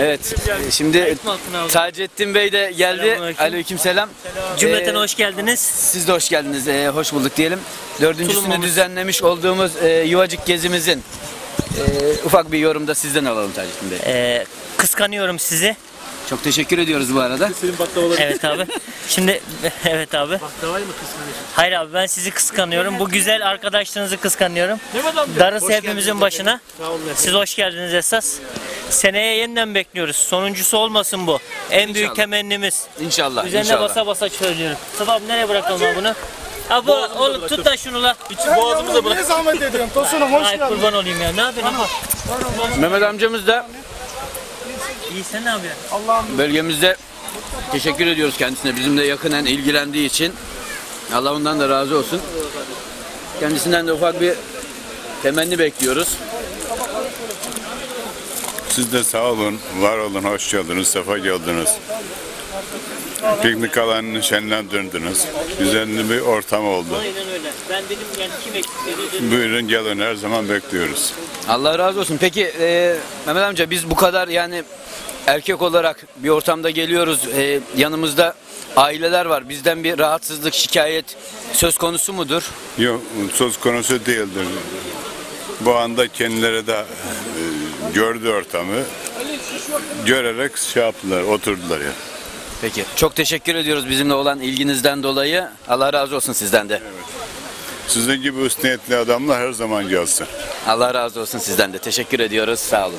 Evet. e, Şimdi Taceddin Bey de geldi. Selamünaleyküm. Aleykümselam. Cümleten Ee, hoş geldiniz. Siz de hoş geldiniz. Ee, hoş bulduk diyelim. Dördüncüsünü Tulumumuz. düzenlemiş olduğumuz e, Yuvacık gezimizin e, ufak bir yorum da sizden alalım Taceddin Bey. Ee, kıskanıyorum sizi. Çok teşekkür ediyoruz bu arada. Senin baklavaları Evet abi. Şimdi evet abi. baklavayı mı kıskanıyorsun? Hayır abi ben sizi kıskanıyorum. Bu güzel arkadaşlarınızı kıskanıyorum. Ne Darısı hepimizin başına. Sağ olun efendim. Siz hoş geldiniz esas. Seneye yeniden bekliyoruz. Sonuncusu olmasın bu. En büyük İnşallah. temennimiz. İnşallah. Üzerine inşallah. basa basa söylüyorum. Sıvap nereye bırakalım abi bunu? Ha bu oğlum tut da şunu la. Boğazımıza bırak. Ne zahmet ediyorsun? Tosunum hoş Ay geldin. kurban olayım ya. Ne yapıyorsun abi? Mehmet amcamız da İyi sen ne yapıyorsun? bölgemizde teşekkür ediyoruz kendisine. Bizimle yakinen ilgilendiği için. Allah ondan da razı olsun. Kendisinden de ufak bir temenni bekliyoruz. Siz de sağ olun, var olun, hoş geldiniz, sefa geldiniz. Piknik alanını şenlendirdiniz. Güzel bir ortam oldu. Aynen öyle. Ben dedim yani kim eksik dedi. Buyurun gelin, her zaman bekliyoruz. Allah razı olsun. Peki e, Mehmet amca biz bu kadar yani erkek olarak bir ortamda geliyoruz. E, yanımızda aileler var. Bizden bir rahatsızlık, şikayet söz konusu mudur? Yok, söz konusu değildir. Bu anda kendileri de gördü ortamı. Görerek şey yaptılar, oturdular ya. Peki. Çok teşekkür ediyoruz bizimle olan ilginizden dolayı. Allah razı olsun sizden de. Sizin gibi üst niyetli adamlar her zaman gelsin. Allah razı olsun sizden de. Teşekkür ediyoruz. Sağ olun.